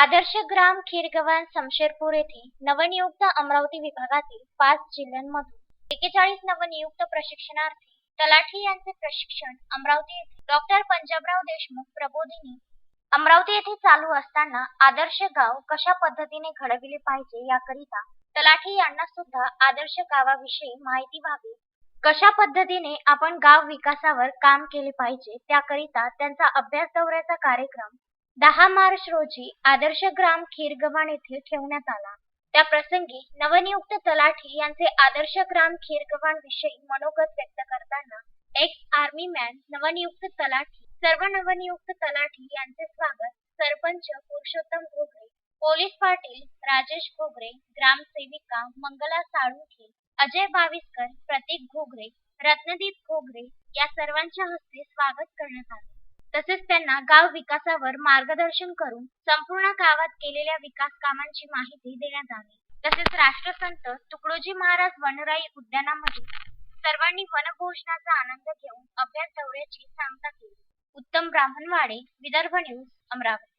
आदर्श ग्राम खीरगव्हाण समशेरपूर येथे नवनियुक्त अमरावती विभागातील पाच जिल्ह्यांमधून एकेचाळीस नवनियुक्त प्रशिक्षणार्थी तलाठी यांचे प्रशिक्षण अमरावती येथे. डॉक्टर पंजाबराव देशमुख प्रबोधिनी अमरावती येथे चालू असताना आदर्श गाव कशा पद्धतीने घडविले पाहिजे याकरिता तलाठी यांना सुद्धा आदर्श गावाविषयी माहिती व्हावी. कशा पद्धतीने आपण गाव विकासावर काम केले पाहिजे त्याकरिता त्यांचा अभ्यास दौऱ्याचा कार्यक्रम दहा मार्च रोजी आदर्श ग्राम खीरगव्हाण येथे ठेवण्यात आला. त्या प्रसंगी नवनियुक्त तलाठी यांचे आदर्श ग्राम खीरगव्हाण विषयी मनोगत व्यक्त करताना एक्स आर्मी मॅन नवनियुक्त तलाठी सर्व नवनियुक्त तलाठी यांचे स्वागत सरपंच पुरुषोत्तम घोगरे पोलीस पाटील राजेश घोगरे ग्रामसेविका मंगला साळुंखे अजय बाविस्कर प्रतीक घोगरे रत्नदीप घोगरे या सर्वांच्या हस्ते स्वागत करण्यात आले. तसेच त्यांना गाव विकासावर मार्गदर्शन करून संपूर्ण गावात केलेल्या विकास कामांची माहिती देण्यात आली. तसेच राष्ट्रसंत तुकडोजी महाराज वनराई उद्यानामध्ये सर्वांनी वनभोजनाचा आनंद घेऊन अभ्यास दौऱ्याची सांगता केली. उत्तम ब्राह्मणवाडे विदर्भ न्यूज अमरावती.